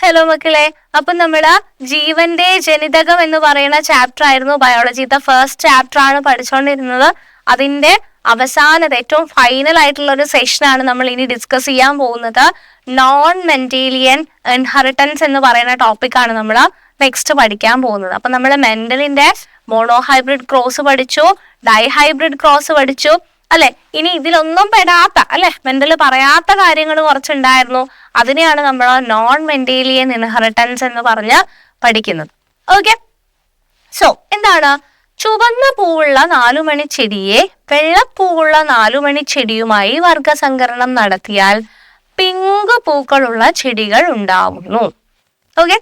Hello മക്കളെ. അപ്പൊ നമ്മൾ ജീവന്റെ ജനിതകം എന്ന് പറയുന്ന ചാപ്റ്റർ ആയിരുന്നു ബയോളജി ദ ഫസ്റ്റ് ചാപ്റ്റർ ആണ് പഠിച്ചുകൊണ്ടിരുന്നത് അതിന്റെ അവസാനത്തെ ഏറ്റവും ഫൈനൽ ആയിട്ടുള്ള ഒരു സെഷനാണ് നമ്മൾ ഇനി ഡിസ്കസ് ചെയ്യാൻ പോകുന്നത്. നോൺ മെന്റേലിയൻ ഇൻഹെറിറ്റൻസ് എന്ന് പറയുന്ന ടോപ്പിക്കാണ് നമ്മൾ നെക്സ്റ്റ് പഠിക്കാൻ പോകുന്നത്. അപ്പൊ നമ്മൾ മെന്റലിന്റെ മോണോ ഹൈബ്രിഡ് ക്രോസ് പഠിച്ചു ഡൈ ഹൈബ്രിഡ് ക്രോസ് പഠിച്ചു. അല്ലെ? ഇനി ഇതിലൊന്നും പെടാത്ത അല്ലെ? മെന്റൽ പറയാത്ത കാര്യങ്ങൾ കുറച്ചുണ്ടായിരുന്നു. അതിനെയാണ് നമ്മൾ നോൺ മെന്റേലിയൻ ഇൻഹെറിറ്റൻസ് എന്ന് പറഞ്ഞ് പഠിക്കുന്നത്. ഓക്കെ സോ എന്താണ്? ചുവന്ന പൂവുള്ള നാലുമണി ചെടിയെ വെള്ളപ്പൂവുള്ള നാലുമണി ചെടിയുമായി വർഗസങ്കരണം നടത്തിയാൽ പിങ്ക് പൂക്കളുള്ള ചെടികൾ ഉണ്ടാവുന്നു. ഓക്കെ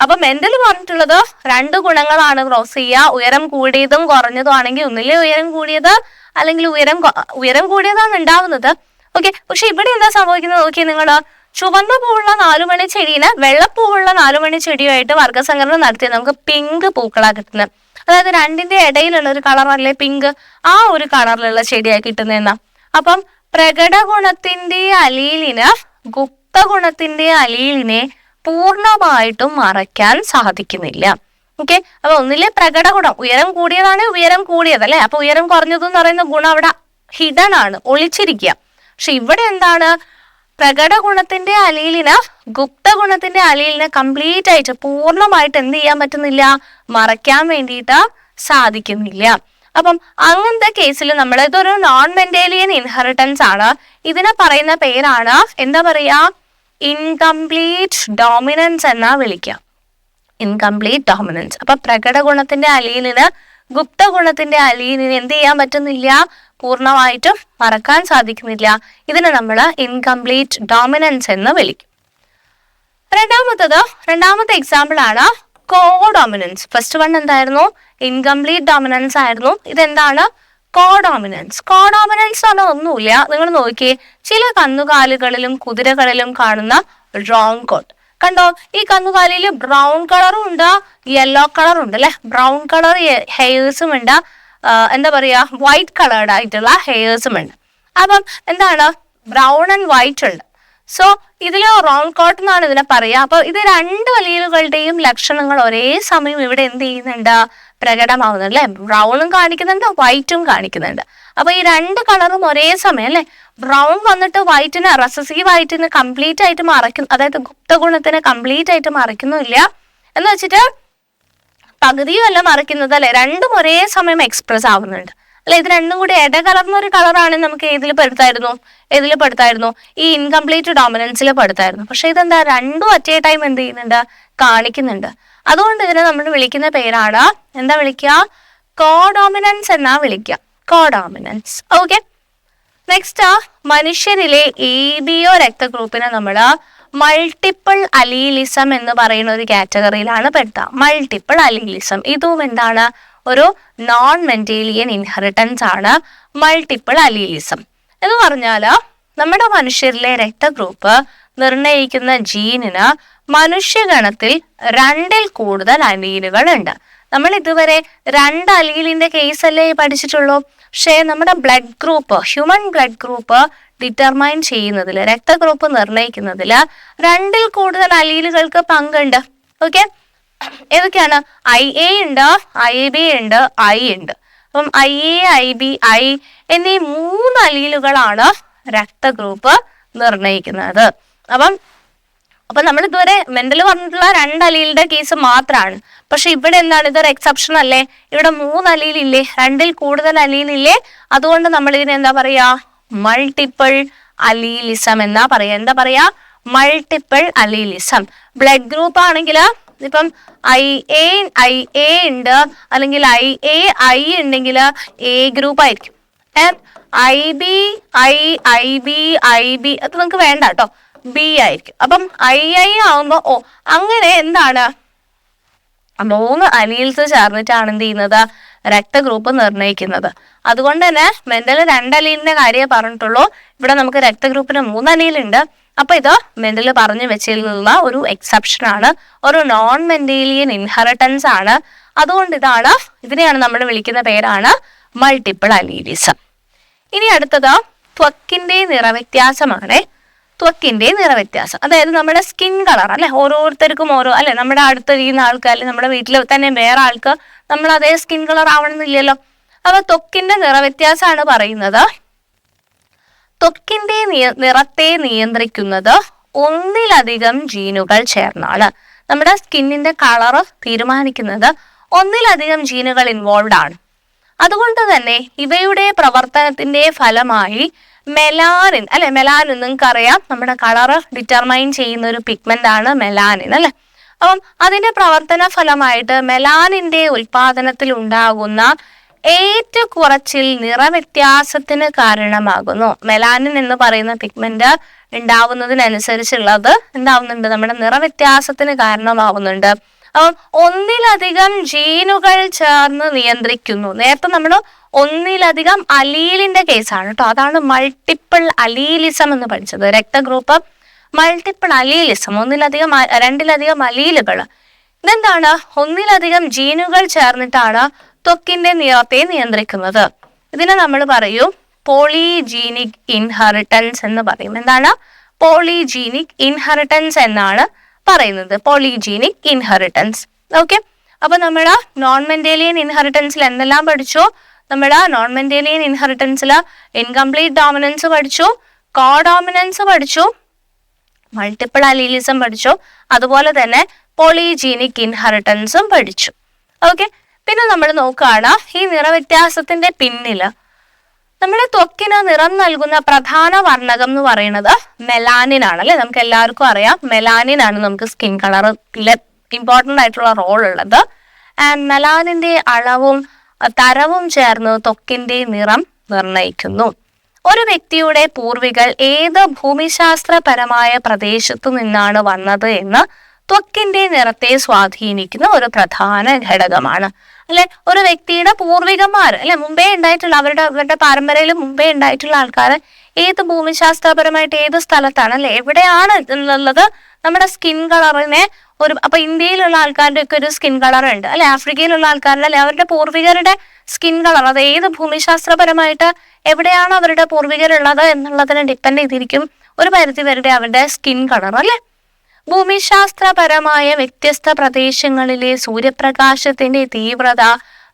അപ്പൊ മെന്റൽ പറഞ്ഞിട്ടുള്ളത് രണ്ട് ഗുണങ്ങളാണ് ക്രോസ് ചെയ്യുക. ഉയരം കൂടിയതും കുറഞ്ഞതും ആണെങ്കിൽ ഒന്നിലെ ഉയരം കൂടിയത് അല്ലെങ്കിൽ ഉയരം ഉയരം കൂടിയതാണ് ഉണ്ടാവുന്നത്. ഓക്കെ പക്ഷെ ഇവിടെ എന്താ സംഭവിക്കുന്നത്? നോക്കി നിങ്ങൾ ചുവന്ന പൂവുള്ള നാലുമണി ചെടീനെ വെള്ളപ്പൂവുള്ള നാലുമണി ചെടിയുമായിട്ട് വർഗസങ്കരണം നടത്തി നമുക്ക് പിങ്ക് പൂക്കളാണ് കിട്ടുന്നത് അതായത് രണ്ടിന്റെ ഇടയിലുള്ള ഒരു കളറല്ലേ പിങ്ക് ആ ഒരു കളറിലുള്ള ചെടിയായി കിട്ടുന്നതെന്നാ. അപ്പം പ്രകട ഗുണത്തിന്റെ അലീലിന് ഗുപ്ത ഗുണത്തിന്റെ അലീലിനെ പൂർണമായിട്ടും മറയ്ക്കാൻ സാധിക്കുന്നില്ല. ഓക്കെ അപ്പൊ ഒന്നിലെ പ്രകട ഗുണം ഉയരം കൂടിയതാണ് ഉയരം കൂടിയത് അല്ലെ? അപ്പൊ ഉയരം കുറഞ്ഞത് എന്ന് പറയുന്ന ഗുണം അവിടെ ഹിഡൻ ആണ് ഒളിച്ചിരിക്കുക. പക്ഷെ ഇവിടെ എന്താണ്? പ്രകട ഗുണത്തിന്റെ അലീലിന് ഗുപ്ത ഗുണത്തിന്റെ അലീലിന് കംപ്ലീറ്റ് ആയിട്ട് പൂർണമായിട്ട് എന്ത് ചെയ്യാൻ പറ്റുന്നില്ല? മറയ്ക്കാൻ വേണ്ടിയിട്ട് സാധിക്കുന്നില്ല. അപ്പം അങ്ങനത്തെ കേസിൽ നമ്മൾ ഇതൊരു നോൺ മെന്റേലിയൻ ഇൻഹെറിറ്റൻസ് ആണ്. ഇതിനെ പറയുന്ന പേരാണ് എന്താ പറയാ ഇൻകംപ്ലീറ്റ് ഡോമിനൻസ് എന്നാ വിളിക്കുക. ഇൻകംപ്ലീറ്റ് ഡോമിനൻസ് അപ്പൊ പ്രകട ഗുണത്തിന്റെ അലീനിന് ഗുപ്ത ഗുണത്തിന്റെ അലീനിന് എന്ത് ചെയ്യാൻ പറ്റുന്നില്ല? പൂർണമായിട്ടും മറക്കാൻ സാധിക്കുന്നില്ല. ഇതിനെ നമ്മൾ ഇൻകംപ്ലീറ്റ് ഡോമിനൻസ് എന്ന് വിളിക്കും. രണ്ടാമത്തത് രണ്ടാമത്തെ എക്സാമ്പിൾ ആണ് കോ ഡോമിനൻസ് ഫസ്റ്റ് വൺ എന്തായിരുന്നു? ഇൻകംപ്ലീറ്റ് ഡോമിനൻസ് ആയിരുന്നു. ഇതെന്താണ്? കോ ഡോമിനൻസ് കോ ഡോമിനൻസ് എന്ന് ഒന്നുമില്ല. നിങ്ങൾ നോക്കിയേ ചില കന്നുകാലികളിലും കുതിരകളിലും കാണുന്ന റോങ് കോട്ട് കണ്ടോ? ഈ കന്നുകാലിയിൽ ബ്രൗൺ കളറും ഉണ്ട് യെല്ലോ കളറും ഉണ്ട് അല്ലെ? ബ്രൗൺ കളർ ഹെയർസും ഉണ്ട്. എന്താ പറയാ? വൈറ്റ് കളേർഡ് ആയിട്ടുള്ള ഹെയർസും ഉണ്ട്. അപ്പം എന്താണ്? ബ്രൗൺ ആൻഡ് വൈറ്റ് ഉണ്ട്. സോ ഇതിൽ റോൺ കോട്ട് എന്നാണ് ഇതിനെ പറയുക അപ്പൊ ഇത് രണ്ട് അലീലുകളുടെയും ലക്ഷണങ്ങൾ ഒരേ സമയം ഇവിടെ എന്ത് ചെയ്യുന്നുണ്ട്? പ്രകടമാവുന്നുണ്ട് അല്ലെ? ബ്രൗണും കാണിക്കുന്നുണ്ട് വൈറ്റും കാണിക്കുന്നുണ്ട്. അപ്പൊ ഈ രണ്ട് കളറും ഒരേ സമയം അല്ലെ? ബ്രൗൺ വന്നിട്ട് വൈറ്റിന് റെസസീവ് ആയിട്ടിന് കംപ്ലീറ്റ് ആയിട്ട് മറയ്ക്കുന്നു അതായത് ഗുപ്ത ഗുണത്തിന് കംപ്ലീറ്റ് ആയിട്ട് മറയ്ക്കുന്നില്ല എന്ന് വെച്ചിട്ട് പകുതിയും അല്ല മറിക്കുന്നത് അല്ലെ? രണ്ടും ഒരേ സമയം എക്സ്പ്രസ് ആവുന്നുണ്ട്. അല്ലെ? ഇത് രണ്ടും കൂടി ഇടകലർന്ന ഒരു കളറാണ് നമുക്ക് ഏതിൽ പെടുത്തായിരുന്നു? ഏതിൽ പെടുത്തായിരുന്നു? ഈ ഇൻകംപ്ലീറ്റ് ഡോമിനൻസിൽ പെടുത്തായിരുന്നു. പക്ഷെ ഇതെന്താ? രണ്ടും അറ്റേ ടൈം എന്ത് ചെയ്യുന്നുണ്ട്? കാണിക്കുന്നുണ്ട്. അതുകൊണ്ട് ഇതിനെ നമ്മൾ വിളിക്കുന്ന പേരാണ് എന്താ വിളിക്കുക? കോഡോമിനൻസ് എന്നാ വിളിക്കുക. കോഡോമിനൻസ് ഓക്കെ നെക്സ്റ്റ് മനുഷ്യരിലെ എ ബി ഒ രക്തഗ്രൂപ്പിനെ നമ്മൾ മൾട്ടിപ്പിൾ അലീലിസം എന്ന് പറയുന്ന ഒരു കാറ്റഗറിയിലാണ് പെടുത്തുക മൾട്ടിപ്പിൾ അലീലിസം ഇതും എന്താണ്? ഒരു നോൺ മെന്റേലിയൻ ഇൻഹെറിറ്റൻസ് ആണ് മൾട്ടിപ്പിൾ അലീലിസം എന്ന് പറഞ്ഞാൽ നമ്മുടെ മനുഷ്യരിലെ രക്തഗ്രൂപ്പ് നിർണയിക്കുന്ന ജീനിന് മനുഷ്യഗണത്തിൽ രണ്ടിൽ കൂടുതൽ അലീലുകൾ ഉണ്ട്. നമ്മൾ ഇതുവരെ രണ്ട് അലീലിന്റെ കേസ് അല്ലേ പഠിച്ചിട്ടുള്ളൂ? പക്ഷേ നമ്മുടെ blood group human blood group determine ചെയ്യുന്നതിൽ രക്തഗ്രൂപ്പ് നിർണയിക്കുന്നതിൽ രണ്ടിൽ കൂടുതൽ അലീലുകൾക്ക് പങ്കുണ്ട്. ഓക്കെ ഏതൊക്കെയാണ്? ഐ എ ഉണ്ട് ഐ ബി ഉണ്ട് ഐ ഉണ്ട്. അപ്പം I A I B I എന്നീ മൂന്ന് അലീലുകളാണ് രക്തഗ്രൂപ്പ് നിർണയിക്കുന്നത്. അപ്പം അപ്പൊ നമ്മൾ ഇതുവരെ മെന്റൽ പറഞ്ഞിട്ടുള്ള രണ്ട് അലീലിന്റെ കേസ് മാത്രമാണ് പക്ഷെ ഇവിടെ എന്താണ്? ഇതൊരു എക്സെപ്ഷൻ അല്ലേ? ഇവിടെ മൂന്ന് അലീലില്ലേ? രണ്ടിൽ കൂടുതൽ അലീലില്ലേ? അതുകൊണ്ട് നമ്മൾ ഇതിനെ എന്താ പറയാ? മൾട്ടിപ്പിൾ അലീലിസം എന്നാ പറയാ. എന്താ പറയാ? Multiple allelism. ബ്ലഡ് ഗ്രൂപ്പ് ആണെങ്കിൽ ഇപ്പം ഐ എ ഐ എ ഉണ്ട്. അല്ലെങ്കിൽ ഐ എ ഐ ഉണ്ടെങ്കിൽ എ ഗ്രൂപ്പ് ആയിരിക്കും. I B I I B I B അത് നിങ്ങൾക്ക് വേണ്ട കേട്ടോ. ബി ആയിരിക്കും. അപ്പം ഐ ഐ ആവുമ്പോ ഓ അങ്ങനെ എന്താണ്? മൂന്ന് അലീൽസ് ചേർന്നിട്ടാണ് എന്ത് ചെയ്യുന്നത്? രക്തഗ്രൂപ്പ് നിർണയിക്കുന്നത്. അതുകൊണ്ട് തന്നെ മെന്റൽ രണ്ട് അലീലിന്റെ കാര്യമേ പറഞ്ഞിട്ടുള്ളൂ. ഇവിടെ നമുക്ക് രക്തഗ്രൂപ്പിന് മൂന്ന് അലീലുണ്ട്. അപ്പൊ ഇത് മെന്റൽ പറഞ്ഞു വെച്ചിട്ടുള്ള ഒരു എക്സെപ്ഷൻ ആണ്. ഒരു നോൺ മെന്റേലിയൻ ഇൻഹെറിറ്റൻസ് ആണ്. അതുകൊണ്ട് ഇതാണ് ഇതിനെയാണ് നമ്മൾ വിളിക്കുന്ന പേരാണ് മൾട്ടിപ്പിൾ അലീലിസം ഇനി അടുത്തത് ത്വക്കിന്റെ നിറവ്യത്യാസമാണ്. ത്വക്കിന്റെ നിറവ്യത്യാസം. അതായത് നമ്മുടെ സ്കിൻ കളർ അല്ലെ? ഓരോരുത്തർക്കും ഓരോ അല്ലെ? നമ്മുടെ അടുത്തിരിക്കുന്ന ആൾക്ക് ആൾക്കാർ നമ്മുടെ വീട്ടിൽ തന്നെ വേറെ ആൾക്ക് നമ്മൾ അതേ സ്കിൻ കളർ ആവണമെന്നില്ലല്ലോ. അപ്പൊ ത്വക്കിന്റെ നിറവ്യത്യാസമാണ് പറയുന്നത്. ത്വക്കിന്റെ നിറത്തെ നിയന്ത്രിക്കുന്നത് ഒന്നിലധികം ജീനുകൾ ചേർന്നാണ്. നമ്മുടെ സ്കിന്നിന്റെ കളർ തീരുമാനിക്കുന്നത് ഒന്നിലധികം ജീനുകൾ ഇൻവോൾവ് ആണ്. അതുകൊണ്ട് തന്നെ ഇവയുടെ പ്രവർത്തനത്തിന്റെ ഫലമായി മെലാനിൻ അല്ലെ? മെലാനിൻ നിങ്ങൾക്ക് അറിയാം നമ്മുടെ കളർ ഡിറ്റർമൈൻ ചെയ്യുന്ന ഒരു പിഗ്മെന്റ് ആണ് മെലാനിൻ അല്ലെ? അപ്പം അതിന്റെ പ്രവർത്തന ഫലമായിട്ട് മെലാനിന്റെ ഉൽപാദനത്തിൽ ഉണ്ടാകുന്ന ഏറ്റക്കുറച്ചിൽ നിറവ്യത്യാസത്തിന് കാരണമാകുന്നു. മെലാനിൻ എന്ന് പറയുന്ന പിഗ്മെന്റ് ഉണ്ടാവുന്നതിനനുസരിച്ചുള്ളത് എന്താവുന്നുണ്ട്? നമ്മുടെ നിറവ്യത്യാസത്തിന് കാരണമാവുന്നുണ്ട്. അപ്പം ഒന്നിലധികം ജീനുകൾ ചേർന്ന് നിയന്ത്രിക്കുന്നു. നേരത്തെ നമ്മൾ ഒന്നിലധികം അലീലിന്റെ കേസാണ് കേട്ടോ. അതാണ് മൾട്ടിപ്പിൾ അലീലിസം എന്ന് പഠിച്ചത്. രക്തഗ്രൂപ്പ് മൾട്ടിപ്പിൾ അലീലിസം ഒന്നിലധികം രണ്ടിലധികം അലീലുകൾ. ഇതെന്താണ്? ഒന്നിലധികം ജീനുകൾ ചേർന്നിട്ടാണ് ത്വക്കിന്റെ നിറത്തെ നിയന്ത്രിക്കുന്നത്. ഇതിനെ നമ്മൾ പറയൂ പോളിജീനിക് ഇൻഹെറിറ്റൻസ് എന്ന് പറയും. എന്താണ്? പോളിജീനിക് ഇൻഹെറിറ്റൻസ് എന്നാണ് പറയുന്നത് പോളിജീനിക് ഇൻഹെറിറ്റൻസ് ഓക്കെ അപ്പൊ നമ്മുടെ നോൺ മെന്റേലിയൻ ഇൻഹെറിറ്റൻസിൽ എന്തെല്ലാം പഠിച്ചു? നമ്മുടെ നോൺ മെന്റേലിയൻ ഇൻഹെറിറ്റൻസിൽ ഇൻകംപ്ലീറ്റ് ഡോമിനൻസ് പഠിച്ചു കോ ഡോമിനൻസ് പഠിച്ചു മൾട്ടിപ്പിൾ അലീലിസം പഠിച്ചു അതുപോലെ തന്നെ പോളിജീനിക് ഇൻഹെറിറ്റൻസും പഠിച്ചു. ഓക്കെ പിന്നെ നമ്മൾ നോക്കുകയാണ് ഈ നിറവ്യത്യാസത്തിന്റെ പിന്നിൽ നമ്മുടെ ത്വക്കിന് നിറം നൽകുന്ന പ്രധാന വർണകം എന്ന് പറയുന്നത് മെലാനിൻ ആണ് അല്ലെ നമുക്ക് എല്ലാവർക്കും അറിയാം. മെലാനിൻ ആണ് നമുക്ക് സ്കിൻ കളറിലെ ഇമ്പോർട്ടന്റ് ആയിട്ടുള്ള റോൾ ഉള്ളത്. ആൻഡ് മെലാനിന്റെ അളവും തരവും ചേർന്ന് ത്വക്കിന്റെ നിറം നിർണയിക്കുന്നു ഒരു വ്യക്തിയുടെ പൂർവികൾ ഏത് ഭൂമിശാസ്ത്രപരമായ പ്രദേശത്തു നിന്നാണ് വന്നത് എന്ന് ത്വക്കിന്റെ നിറത്തെ സ്വാധീനിക്കുന്ന ഒരു പ്രധാന ഘടകമാണ്. അല്ലെ? ഒരു വ്യക്തിയുടെ പൂർവികന്മാർ അല്ലെ? മുമ്പേ ഉണ്ടായിട്ടുള്ള അവരുടെ അവരുടെ പരമ്പരയിൽ മുമ്പേ ഉണ്ടായിട്ടുള്ള ആൾക്കാർ ഏത് ഭൂമിശാസ്ത്രപരമായിട്ട് ഏത് സ്ഥലത്താണ് അല്ലെ? എവിടെയാണ് എന്നുള്ളത് നമ്മുടെ സ്കിൻ കളറിനെ ഒരു അപ്പൊ ഇന്ത്യയിലുള്ള ആൾക്കാരുടെ ഒക്കെ ഒരു സ്കിൻ കളർ ഉണ്ട് അല്ലെ? ആഫ്രിക്കയിലുള്ള ആൾക്കാരുടെ അല്ലെ? അവരുടെ പൂർവികരുടെ സ്കിൻ കളർ അത് ഏത് ഭൂമിശാസ്ത്രപരമായിട്ട് എവിടെയാണ് അവരുടെ പൂർവികരുള്ളത് എന്നുള്ളതിനെ ഡിപ്പെൻഡ് ചെയ്തിരിക്കും ഒരു പരിധി വരുടെ അവരുടെ സ്കിൻ കളർ അല്ലെ? ഭൂമിശാസ്ത്രപരമായ വ്യത്യസ്ത പ്രദേശങ്ങളിലെ സൂര്യപ്രകാശത്തിന്റെ തീവ്രത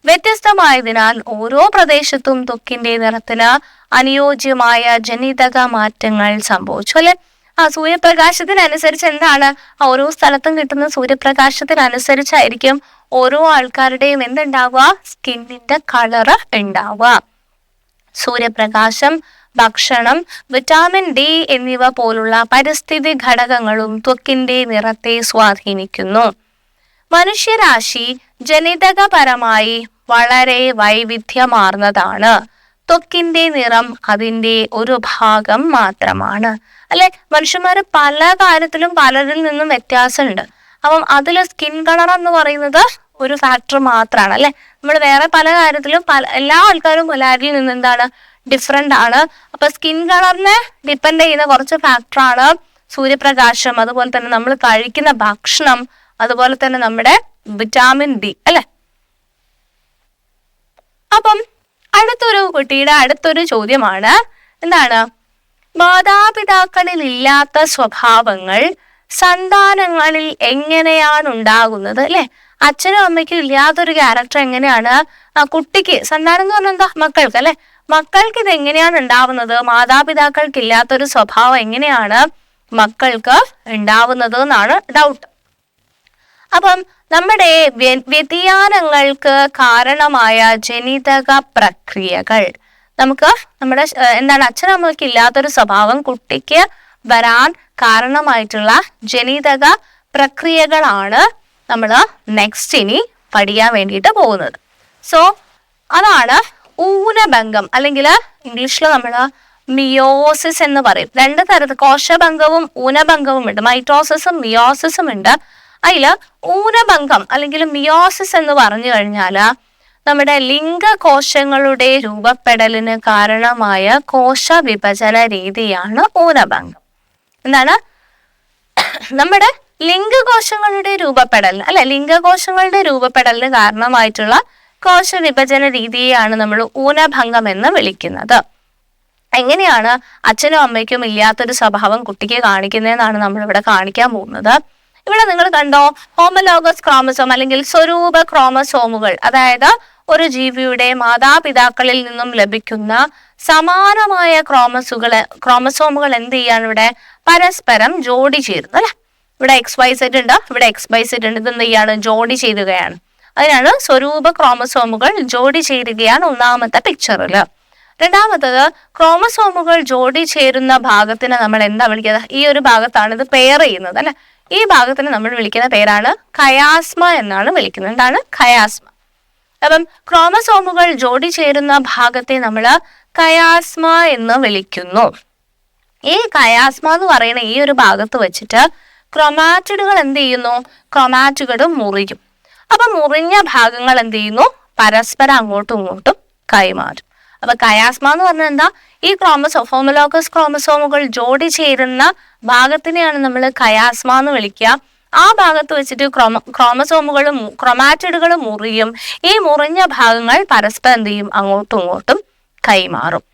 വ്യത്യസ്തമായതിനാൽ ഓരോ പ്രദേശത്തും തൊക്കിന്റെ നിറത്തിന് അനുയോജ്യമായ ജനിതക മാറ്റങ്ങൾ സംഭവിച്ചു അല്ലെ? ആ സൂര്യപ്രകാശത്തിനനുസരിച്ച് എന്താണ്? ഓരോ സ്ഥലത്തും കിട്ടുന്ന സൂര്യപ്രകാശത്തിനനുസരിച്ചായിരിക്കും ഓരോ ആൾക്കാരുടെയും എന്തുണ്ടാവുക? സ്കിന്നിന്റെ കളറ് ഉണ്ടാവുക. സൂര്യപ്രകാശം ഭക്ഷണം വിറ്റാമിൻ ഡി എന്നിവ പോലുള്ള പരിസ്ഥിതി ഘടകങ്ങളും ത്വക്കിന്റെ നിറത്തെ സ്വാധീനിക്കുന്നു. മനുഷ്യരാശി ജനിതകപരമായി വളരെ വൈവിധ്യമാർന്നതാണ്. ത്വക്കിന്റെ നിറം അതിന്റെ ഒരു ഭാഗം മാത്രമാണ്. അല്ലെ? മനുഷ്യന്മാർ പല കാര്യത്തിലും പലരിൽ നിന്നും വ്യത്യാസമുണ്ട്. അപ്പം അതിൽ സ്കിൻ കളർ എന്ന് പറയുന്നത് ഒരു ഫാക്ടർ മാത്രമാണ് അല്ലെ? നമ്മൾ വേറെ പല കാര്യത്തിലും പല എല്ലാ ആൾക്കാരും പലരിൽ നിന്ന് എന്താണ് ഡിഫറെന്റ് ആണ്. അപ്പൊ സ്കിൻ കളറിനെ ഡിപ്പെൻഡ് ചെയ്യുന്ന കുറച്ച് ഫാക്ടറാണ് സൂര്യപ്രകാശം. അതുപോലെ തന്നെ നമ്മൾ കഴിക്കുന്ന ഭക്ഷണം. അതുപോലെ തന്നെ നമ്മുടെ വിറ്റാമിൻ ഡി അല്ലെ? അപ്പം അടുത്തൊരു കുട്ടിയുടെ അടുത്തൊരു ചോദ്യമാണ്. എന്താണ്? മാതാപിതാക്കളിൽ ഇല്ലാത്ത സ്വഭാവങ്ങൾ സന്താനങ്ങളിൽ എങ്ങനെയാണ് ഉണ്ടാകുന്നത് അല്ലെ? അച്ഛനും അമ്മയ്ക്കും ഇല്ലാത്തൊരു ക്യാരക്ടർ എങ്ങനെയാണ്? ആ കുട്ടിക്ക് സന്താനം എന്ന് പറഞ്ഞാൽ എന്താ? മക്കൾക്ക് അല്ലെ? മക്കൾക്ക് ഇത് എങ്ങനെയാണ് ഉണ്ടാവുന്നത്? മാതാപിതാക്കൾക്ക് ഇല്ലാത്തൊരു സ്വഭാവം എങ്ങനെയാണ് മക്കൾക്ക് ഉണ്ടാവുന്നത് എന്നാണ് ഡൗട്ട് അപ്പം നമ്മുടെ വ്യതിയാനങ്ങൾക്ക് കാരണമായ ജനിതക പ്രക്രിയകൾ. നമുക്ക് നമ്മുടെ എന്താണ് അച്ഛനമ്മയ്ക്ക് ഇല്ലാത്തൊരു സ്വഭാവം കുട്ടിക്ക് വരാൻ കാരണമായിട്ടുള്ള ജനിതക പ്രക്രിയകളാണ് നമ്മൾ നെക്സ്റ്റ് ഇനി പഠിക്കാൻ വേണ്ടിയിട്ട് പോകുന്നത്. സോ അതാണ് ഊനഭംഗം അല്ലെങ്കിൽ ഇംഗ്ലീഷിൽ നമ്മൾ മിയോസിസ് എന്ന് പറയും. രണ്ട് തരത്തിൽ കോശഭംഗവും ഊനഭംഗവും ഉണ്ട്. മൈറ്റോസിസും മിയോസിസും ഉണ്ട്. അതിൽ ഊനഭംഗം അല്ലെങ്കിൽ മിയോസിസ് എന്ന് പറഞ്ഞു കഴിഞ്ഞാൽ നമ്മുടെ ലിംഗകോശങ്ങളുടെ രൂപപ്പെടലിന് കാരണമായ കോശ വിഭജന രീതിയാണ് ഊനഭംഗം. എന്താണ്? നമ്മുടെ ലിംഗകോശങ്ങളുടെ രൂപപ്പെടലിന് അല്ലെ ലിംഗകോശങ്ങളുടെ രൂപപ്പെടലിന് കാരണമായിട്ടുള്ള കോശ വിഭജന രീതിയെയാണ് നമ്മൾ ഊനഭംഗം എന്ന് വിളിക്കുന്നത്. എങ്ങനെയാണ് അച്ഛനും അമ്മയ്ക്കും ഇല്ലാത്തൊരു സ്വഭാവം കുട്ടിക്ക് കാണിക്കുന്നതെന്നാണ് നമ്മൾ ഇവിടെ കാണിക്കാൻ പോകുന്നത്. ഇവിടെ നിങ്ങൾ കണ്ടോ ഹോമലോഗസ് ക്രോമസോം അല്ലെങ്കിൽ സ്വരൂപ ക്രോമസോമുകൾ അതായത് ഒരു ജീവിയുടെ മാതാപിതാക്കളിൽ നിന്നും ലഭിക്കുന്ന സമാനമായ ക്രോമസുകളെ ക്രോമസോമുകൾ എന്ത് ചെയ്യാണ് ഇവിടെ പരസ്പരം ജോഡി ചേരുന്നു അല്ലെ? ഇവിടെ എക്സ് വൈ സെറ്റ് ഉണ്ട്. ഇവിടെ എക്സ് വൈ സെറ്റ് ഉണ്ട്. ഇത് എന്ത് ചെയ്യാണ്? ജോഡി ചേരുകയാണ് അതിനാണ് സ്വരൂപ ക്രോമസോമുകൾ ജോഡി ചേരുകയാണ് ഒന്നാമത്തെ പിക്ചറിൽ രണ്ടാമത്തത് ക്രോമസോമുകൾ ജോഡി ചേരുന്ന ഭാഗത്തിന് നമ്മൾ എന്താ വിളിക്കുന്നത്? ഈ ഒരു ഭാഗത്താണ് ഇത് പെയർ ചെയ്യുന്നത് അല്ലെ? ഈ ഭാഗത്തിന് നമ്മൾ വിളിക്കുന്ന പേരാണ് കയാസ്മ എന്നാണ് വിളിക്കുന്നത്. എന്താണ്? കയാസ്മ. അപ്പം ക്രോമസോമുകൾ ജോഡി ചേരുന്ന ഭാഗത്തെ നമ്മൾ കയാസ്മ എന്ന് വിളിക്കുന്നു. ഈ കയാസ്മ എന്ന് പറയുന്ന ഈ ഒരു ഭാഗത്ത് വെച്ചിട്ട് ക്രൊമാറ്റിഡുകൾ എന്ത് ചെയ്യുന്നു? ക്രൊമാറ്റുകൾ മുറിയും. അപ്പൊ മുറിഞ്ഞ ഭാഗങ്ങൾ എന്ത് ചെയ്യുന്നു? പരസ്പരം അങ്ങോട്ടും ഇങ്ങോട്ടും കൈമാറും. അപ്പൊ കയാസ്മ എന്ന് പറഞ്ഞാൽ എന്താ? ഈ ക്രോമസോ ഹോമലോഗസ് ക്രോമസോമുകൾ ജോഡി ചേരുന്ന ഭാഗത്തിനെയാണ് നമ്മൾ കയാസ്മ എന്ന് വിളിക്കുക. ആ ഭാഗത്ത് വെച്ചിട്ട് ക്രോമ ക്രോമസോമുകളും ക്രൊമാറ്റിഡുകളും മുറിയും. ഈ മുറിഞ്ഞ ഭാഗങ്ങൾ പരസ്പരം എന്ത് ചെയ്യും? അങ്ങോട്ടും ഇങ്ങോട്ടും കൈമാറും.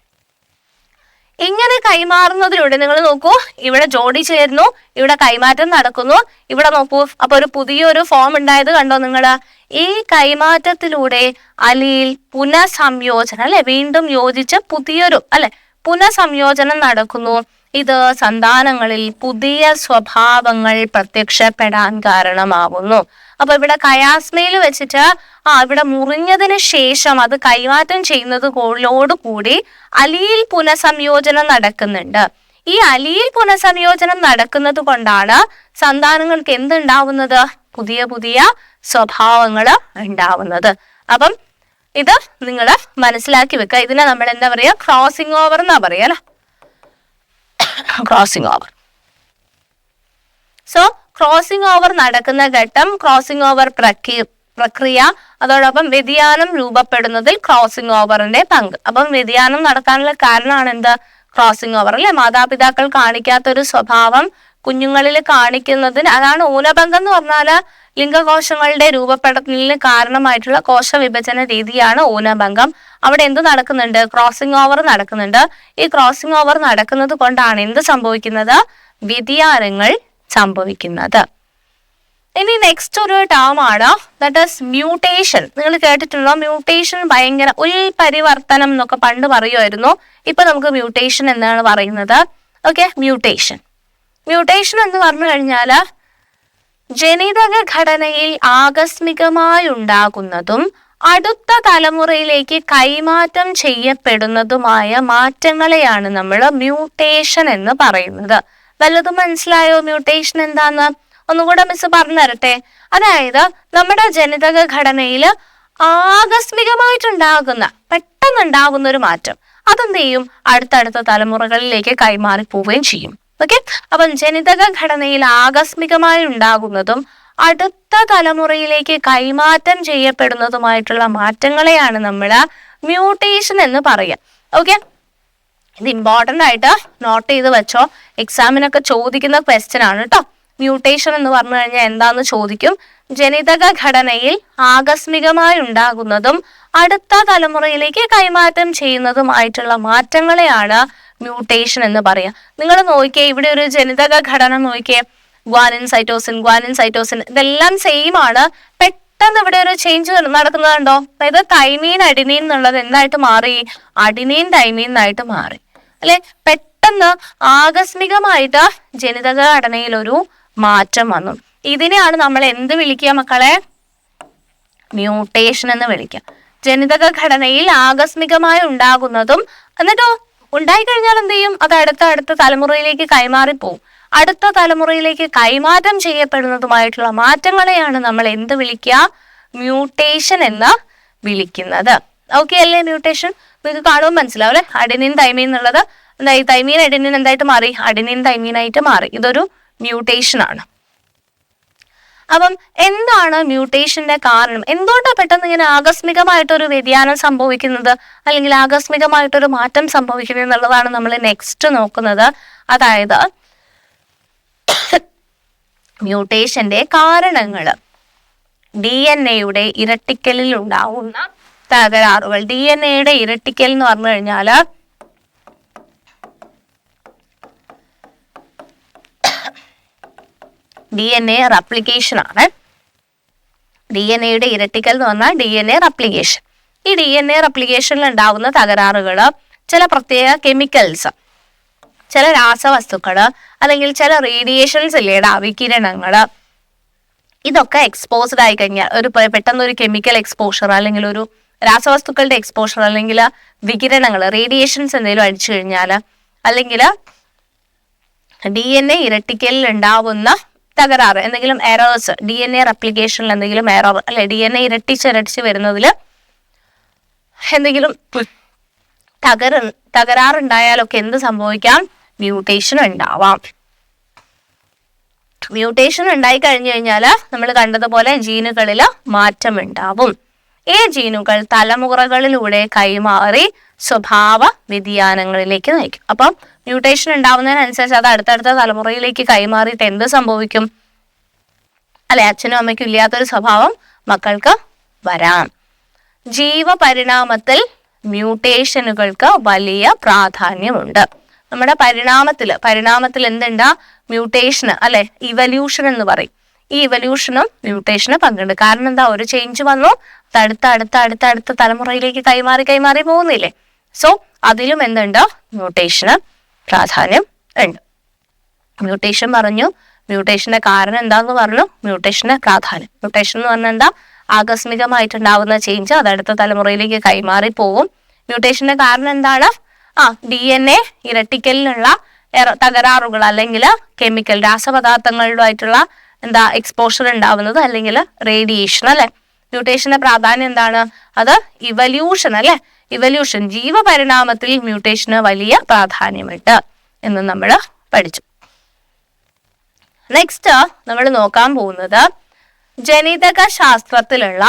ഇങ്ങനെ കൈമാറുന്നതിലൂടെ നിങ്ങൾ നോക്കൂ. ഇവിടെ ജോഡി ചേരുന്നു. ഇവിടെ കൈമാറ്റം നടക്കുന്നു. ഇവിടെ നോക്കൂ. അപ്പൊ ഒരു പുതിയൊരു ഫോം ഉണ്ടായത് കണ്ടോ നിങ്ങൾ ഈ കൈമാറ്റത്തിലൂടെ അലിയിൽ പുനഃസംയോജനം അല്ലെ? വീണ്ടും യോജിച്ച് പുതിയൊരു അല്ലെ? പുനഃസംയോജനം നടക്കുന്നു. ഇത് സന്താനങ്ങളിൽ പുതിയ സ്വഭാവങ്ങൾ പ്രത്യക്ഷപ്പെടാൻ കാരണമാകുന്നു അപ്പൊ ഇവിടെ കയാസ്മയിൽ വെച്ചിട്ട് ആ ഇവിടെ മുറിഞ്ഞതിന് ശേഷം അത് കൈമാറ്റം ചെയ്യുന്നത് കൂടി അലിയിൽ പുനഃസംയോജനം നടക്കുന്നുണ്ട്. ഈ അലിയിൽ പുനഃസംയോജനം നടക്കുന്നത് കൊണ്ടാണ് സന്താനങ്ങൾക്ക് എന്തുണ്ടാവുന്നത്? പുതിയ പുതിയ സ്വഭാവങ്ങൾ ഉണ്ടാവുന്നത്. അപ്പം ഇത് നിങ്ങൾ മനസ്സിലാക്കി വെക്കുക. ഇതിനെ നമ്മൾ എന്താ പറയുക ക്രോസിംഗ് ഓവർ എന്നാ പറയാ crossing over so crossing over നടക്കുന്ന ഘട്ടം ക്രോസിംഗ് ഓവർ പ്രക്രിയ പ്രക്രിയ അതോടൊപ്പം വ്യതിയാനം രൂപപ്പെടുന്നതിൽ ക്രോസിംഗ് ഓവറിന്റെ പങ്ക്. അപ്പം വ്യതിയാനം നടക്കാനുള്ള കാരണമാണ് എന്ത്? ക്രോസിംഗ് ഓവർ അല്ലെ? മാതാപിതാക്കൾ കാണിക്കാത്ത ഒരു സ്വഭാവം കുഞ്ഞുങ്ങളിൽ കാണിക്കുന്നതിന് അതാണ് ഊനഭംഗം എന്ന് പറഞ്ഞാൽ ലിംഗകോശങ്ങളുടെ രൂപപ്പെടുന്നതിന് കാരണമായിട്ടുള്ള കോശ വിഭജന രീതിയാണ് ഊനഭംഗം. അവിടെ എന്ത് നടക്കുന്നുണ്ട്? ക്രോസിംഗ് ഓവർ നടക്കുന്നുണ്ട്. ഈ ക്രോസിംഗ് ഓവർ നടക്കുന്നത് കൊണ്ടാണ് എന്ത് സംഭവിക്കുന്നത്? വ്യതിയാനങ്ങൾ സംഭവിക്കുന്നത്. ഇനി നെക്സ്റ്റ് ഒരു ടേം ആണ് ദറ്റ് ഇസ് മ്യൂട്ടേഷൻ നിങ്ങൾ കേട്ടിട്ടുള്ള മ്യൂട്ടേഷൻ ഭയങ്കര പരിവർത്തനം എന്നൊക്കെ പണ്ട് പറയുമായിരുന്നു. ഇപ്പൊ നമുക്ക് മ്യൂട്ടേഷൻ എന്നാണ് പറയുന്നത്. ഓക്കെ മ്യൂട്ടേഷൻ മ്യൂട്ടേഷൻ എന്ന് പറഞ്ഞു കഴിഞ്ഞാൽ ജനിതക ഘടനയിൽ ആകസ്മികമായി ഉണ്ടാകുന്നതും അടുത്ത തലമുറയിലേക്ക് കൈമാറ്റം ചെയ്യപ്പെടുന്നതുമായ മാറ്റങ്ങളെയാണ് നമ്മൾ മ്യൂട്ടേഷൻ എന്ന് പറയുന്നത്. വല്ലതും മനസ്സിലായോ? മ്യൂട്ടേഷൻ എന്താന്ന്? ഒന്നുകൂടെ മിസ് പറഞ്ഞു തരട്ടെ. അതായത് നമ്മുടെ ജനിതക ഘടനയിൽ ആകസ്മികമായിട്ടുണ്ടാകുന്ന പെട്ടെന്നുണ്ടാകുന്ന ഒരു മാറ്റം. അതെന്ത് ചെയ്യും? അടുത്തടുത്ത തലമുറകളിലേക്ക് കൈമാറി പോവുകയും ചെയ്യും. ഓക്കെ അപ്പം ജനിതക ഘടനയിൽ ആകസ്മികമായി ഉണ്ടാകുന്നതും അടുത്ത തലമുറയിലേക്ക് കൈമാറ്റം ചെയ്യപ്പെടുന്നതുമായിട്ടുള്ള മാറ്റങ്ങളെയാണ് നമ്മൾ മ്യൂട്ടേഷൻ എന്ന് പറയുക. ഓക്കെ ഇത് ഇമ്പോർട്ടന്റ് ആയിട്ട് നോട്ട് ചെയ്ത് വെച്ചോ. എക്സാമിനൊക്കെ ചോദിക്കുന്ന ക്വസ്റ്റ്യൻ ആണ് കേട്ടോ മ്യൂട്ടേഷൻ എന്ന് പറഞ്ഞു കഴിഞ്ഞാൽ എന്താന്ന് ചോദിക്കും? ജനിതക ഘടനയിൽ ആകസ്മികമായി ഉണ്ടാകുന്നതും അടുത്ത തലമുറയിലേക്ക് കൈമാറ്റം ചെയ്യുന്നതുമായിട്ടുള്ള മാറ്റങ്ങളെയാണ് മ്യൂട്ടേഷൻ എന്ന് പറയാം നിങ്ങൾ നോക്കിയേ ഇവിടെ ഒരു ജനിതക ഘടന നോക്കിയേ. ഗ്വാനിൻ സൈറ്റോസിൻ ഗ്വാനിൻ സൈറ്റോസിൻ ഇതെല്ലാം സെയിം ആണ്. പെട്ടെന്ന് ഇവിടെ ഒരു ചേഞ്ച് നടക്കുന്നതുണ്ടോ? അതായത് തൈമീൻ അഡിനീൻ എന്നുള്ളത് എന്തായിട്ട് മാറി? അടിനീൻ തൈമീൻ എന്നായിട്ട് മാറി. അല്ലെ? പെട്ടെന്ന് ആകസ്മികമായിട്ട് ജനിതക ഘടനയിൽ ഒരു മാറ്റം വന്നു. ഇതിനെയാണ് നമ്മൾ എന്ത് വിളിക്കുക മക്കളെ? മ്യൂട്ടേഷൻ എന്ന് വിളിക്കുക. ജനിതക ഘടനയിൽ ആകസ്മികമായി ഉണ്ടാകുന്നതും എന്നിട്ടോ ഉണ്ടായിക്കഴിഞ്ഞാൽ എന്ത് ചെയ്യും? അത് അടുത്ത അടുത്ത തലമുറയിലേക്ക് കൈമാറിപ്പോവും. അടുത്ത തലമുറയിലേക്ക് കൈമാറ്റം ചെയ്യപ്പെടുന്നതുമായിട്ടുള്ള മാറ്റങ്ങളെയാണ് നമ്മൾ എന്ത് വിളിക്കുക? മ്യൂട്ടേഷൻ എന്ന് വിളിക്കുന്നത്. ഓക്കെ അല്ലേ മ്യൂട്ടേഷൻ നിങ്ങൾക്ക് കാണുമ്പോൾ മനസ്സിലാവും അല്ലെ? അഡിനിൻ തൈമീൻ എന്നുള്ളത് എന്തായി? തൈമീൻ അഡിനിൻ എന്തായിട്ട് മാറി? അഡിനിൻ തൈമീനായിട്ട് മാറി. ഇതൊരു മ്യൂട്ടേഷൻ ആണ്. അപ്പം എന്താണ് മ്യൂട്ടേഷന്റെ കാരണം? എന്തുകൊണ്ടാണ് പെട്ടെന്ന് ഇങ്ങനെ ആകസ്മികമായിട്ടൊരു വ്യതിയാനം സംഭവിക്കുന്നത്? അല്ലെങ്കിൽ ആകസ്മികമായിട്ടൊരു മാറ്റം സംഭവിക്കുന്നത് എന്നുള്ളതാണ് നമ്മൾ നെക്സ്റ്റ് നോക്കുന്നത്. അതായത് മ്യൂട്ടേഷന്റെ കാരണങ്ങൾ ഡി എൻ എയുടെ ഇരട്ടിക്കലിൽ ഉണ്ടാവുന്ന തകരാറുകൾ. ഡി എൻ എയുടെ ഇരട്ടിക്കൽ എന്ന് പറഞ്ഞു കഴിഞ്ഞാൽ ഡി എൻ എ റപ്ലിക്കേഷൻ ആണ് ഡി എൻ എയുടെ ഇരട്ടിക്കൽ എന്ന് പറഞ്ഞാൽ ഡി എൻ എ റപ്ലിക്കേഷൻ ഈ ഡി എൻ എ റപ്ലിക്കേഷനിൽ ഉണ്ടാവുന്ന തകരാറുകൾ ചില പ്രത്യേക കെമിക്കൽസ് ചില രാസവസ്തുക്കൾ അല്ലെങ്കിൽ ചില റേഡിയേഷൻസ് ഇല്ലേടാ വികിരണങ്ങൾ ഇതൊക്കെ എക്സ്പോസ്ഡ് ആയി കഴിഞ്ഞാൽ ഒരു പെട്ടെന്ന് ഒരു കെമിക്കൽ എക്സ്പോഷർ അല്ലെങ്കിൽ ഒരു രാസവസ്തുക്കളുടെ എക്സ്പോഷർ അല്ലെങ്കിൽ വികിരണങ്ങൾ റേഡിയേഷൻസ് എന്തെങ്കിലും അടിച്ചു കഴിഞ്ഞാൽ അല്ലെങ്കിൽ ഡി എൻ എ ഇരട്ടിക്കലിൽ ഉണ്ടാവുന്ന തകരാറ് എന്തെങ്കിലും എറേഴ്സ് ഡി എൻ എ റെപ്ലിക്കേഷനിൽ എന്തെങ്കിലും എറർ അല്ലെ ഡി എൻ എ ഇരട്ടിച്ച് ഇരട്ടിച്ച് വരുന്നതിൽ എന്തെങ്കിലും തകര തകരാറുണ്ടായാലൊക്കെ എന്ത് സംഭവിക്കാം? മ്യൂട്ടേഷൻ ഉണ്ടാവാം. മ്യൂട്ടേഷൻ ഉണ്ടായി കഴിഞ്ഞു കഴിഞ്ഞാൽ നമ്മൾ കണ്ടതുപോലെ ജീനുകളിൽ മാറ്റം ഉണ്ടാവും. ഈ ജീനുകൾ തലമുറകളിലൂടെ കൈമാറി സ്വഭാവ വ്യതിയാനങ്ങളിലേക്ക് നയിക്കും. അപ്പം മ്യൂട്ടേഷൻ ഉണ്ടാവുന്നതിനനുസരിച്ച് അത് അടുത്തടുത്ത തലമുറയിലേക്ക് കൈമാറിയിട്ട് എന്ത് സംഭവിക്കും? അല്ലെ അച്ഛനും അമ്മയ്ക്കും ഇല്ലാത്തൊരു സ്വഭാവം മക്കൾക്ക് വരാം. ജീവപരിണാമത്തിൽ മ്യൂട്ടേഷനുകൾക്ക് വലിയ പ്രാധാന്യമുണ്ട്. നമ്മുടെ പരിണാമത്തിൽ പരിണാമത്തിൽ എന്തുണ്ട? മ്യൂട്ടേഷന് അല്ലെ? ഇവല്യൂഷൻ എന്ന് പറയും. ഈ ഇവല്യൂഷനും മ്യൂട്ടേഷനും പങ്കുണ്ട്. കാരണം എന്താ? ഒരു ചേഞ്ച് വന്നു. അടുത്ത അടുത്ത അടുത്ത അടുത്ത തലമുറയിലേക്ക് കൈമാറി കൈമാറി പോകുന്നില്ലേ? സോ അതിലും എന്തുണ്ട്? മ്യൂട്ടേഷന് പ്രാധാന്യം ഉണ്ട്. മ്യൂട്ടേഷൻ പറഞ്ഞു. മ്യൂട്ടേഷന്റെ കാരണം എന്താന്ന് പറഞ്ഞു. മ്യൂട്ടേഷന്റെ പ്രാധാന്യം. മ്യൂട്ടേഷൻ എന്ന് പറഞ്ഞാൽ എന്താ? ആകസ്മികമായിട്ടുണ്ടാവുന്ന ചേഞ്ച് അത് അടുത്ത തലമുറയിലേക്ക് കൈമാറി പോകും. മ്യൂട്ടേഷന്റെ കാരണം എന്താണ്? ആ ഡി എൻ എ ഇരട്ടിക്കലിനുള്ള തകരാറുകൾ അല്ലെങ്കിൽ കെമിക്കൽ രാസപദാർത്ഥങ്ങളുമായിട്ടുള്ള എന്താ എക്സ്പോഷർ ഉണ്ടാവുന്നത് അല്ലെങ്കിൽ റേഡിയേഷൻ അല്ലെ? മ്യൂട്ടേഷന്റെ പ്രാധാന്യം എന്താണ്? അത് ഇവല്യൂഷൻ അല്ലെ? ഇവല്യൂഷൻ ജീവപരിണാമത്തിൽ മ്യൂട്ടേഷന് വലിയ പ്രാധാന്യമുണ്ട് എന്ന് നമ്മൾ പഠിച്ചു. നെക്സ്റ്റ് നമ്മൾ നോക്കാൻ പോകുന്നത് ജനിതക ശാസ്ത്രത്തിലുള്ള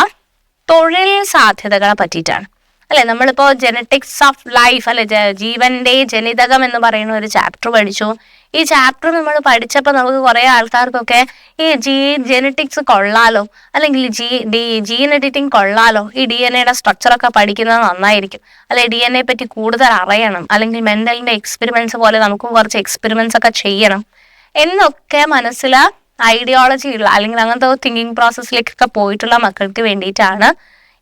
തൊഴിൽ സാധ്യതകളെ പറ്റിയിട്ടാണ്. അല്ലെ നമ്മളിപ്പോ ജനറ്റിക്സ് ഓഫ് ലൈഫ് അല്ലെ ജീവന്റെ ജനിതകം എന്ന് പറയുന്ന ഒരു ചാപ്റ്റർ പഠിച്ചു. ഈ ചാപ്റ്റർ നമ്മൾ പഠിച്ചപ്പോൾ നമുക്ക് കുറെ ആൾക്കാർക്കൊക്കെ ഈ ജീ ജെനറ്റിക്സ് കൊള്ളാലോ അല്ലെങ്കിൽ ജീ ഡി ജീൻ എഡിറ്റിംഗ് കൊള്ളാലോ ഈ ഡി എൻ എയുടെ സ്ട്രക്ചറൊക്കെ പഠിക്കുന്നത് നന്നായിരിക്കും. അല്ലെ ഡി എൻ എ പറ്റി കൂടുതൽ അറിയണം അല്ലെങ്കിൽ മെന്റലിന്റെ എക്സ്പെരിമെന്റ്സ് പോലെ നമുക്കും കുറച്ച് എക്സ്പെരിമെന്റ്സ് ഒക്കെ ചെയ്യണം. എന്നൊക്കെ മനസ്സിൽ ഐഡിയോളജി ഉള്ള അല്ലെങ്കിൽ അങ്ങനത്തെ തിങ്കിങ് പ്രോസസ്സിലേക്കൊക്കെ പോയിട്ടുള്ള മക്കൾക്ക് വേണ്ടിയിട്ടാണ്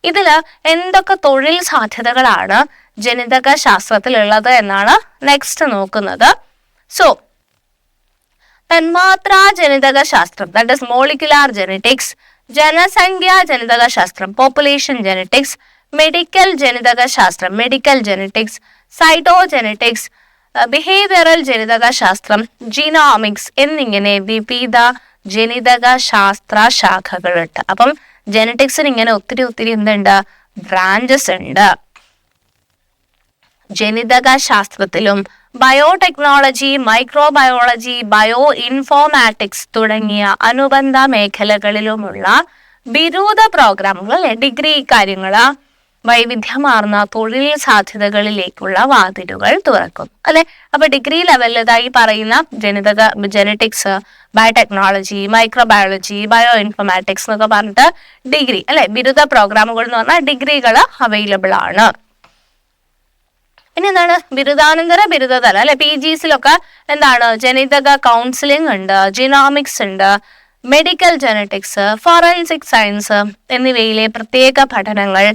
ഇതിൽ എന്തൊക്കെ തൊഴിൽ സാധ്യതകളാണ് ജനിതക ശാസ്ത്രത്തിലുള്ളത് എന്നാണ് നെക്സ്റ്റ് നോക്കുന്നത്. സോ തന്മാത്രാ ജനിതക ശാസ്ത്രം ദാറ്റ് ഇസ് മോളിക്കുലാർ ജെനറ്റിക്സ് ജനസംഖ്യാ ജനിതക ശാസ്ത്രം പോപ്പുലേഷൻ ജെനറ്റിക്സ് മെഡിക്കൽ ജനിതക ശാസ്ത്രം medical genetics cyto genetics behavioural ജനിതക ശാസ്ത്രം ജീനോമിക്സ് എന്നിങ്ങനെ വിവിധ ജനിതക ശാസ്ത്ര ശാഖകളുണ്ട് അപ്പം ജെനറ്റിക്സിന് ഇങ്ങനെ ഒത്തിരി ഒത്തിരി എന്തുണ്ട്? ബ്രാഞ്ചസ് ഉണ്ട്. ജനിതക ശാസ്ത്രത്തിലും ബയോടെക്നോളജി മൈക്രോബയോളജി ബയോ ഇൻഫോമാറ്റിക്സ് തുടങ്ങിയ അനുബന്ധ മേഖലകളിലുമുള്ള ബിരുദ പ്രോഗ്രാമുകൾ ഡിഗ്രി കാര്യങ്ങൾ വൈവിധ്യമാർന്ന തൊഴിൽ സാധ്യതകളിലേക്കുള്ള വാതിലുകൾ തുറക്കും അല്ലെ? അപ്പൊ ഡിഗ്രി ലെവലിലായി പറയുന്ന ജനിതക genetics biotechnology microbiology bio informatics എന്നൊക്കെ പറഞ്ഞിട്ട് ഡിഗ്രി അല്ലെ? ബിരുദ പ്രോഗ്രാമുകൾ എന്ന് പറഞ്ഞാൽ ഡിഗ്രികൾ അവൈലബിൾ ആണ്. പിന്നെ എന്താണ് ബിരുദാനന്തര ബിരുദതല അല്ലെ? പി ജിസിലൊക്കെ എന്താണ്? ജനിതക കൗൺസിലിംഗ് ഉണ്ട് ജിനോമിക്സ് ഉണ്ട് മെഡിക്കൽ ജനറ്റിക്സ് ഫോറൻസിക് സയൻസ് എന്നിവയിലെ പ്രത്യേക പഠനങ്ങൾ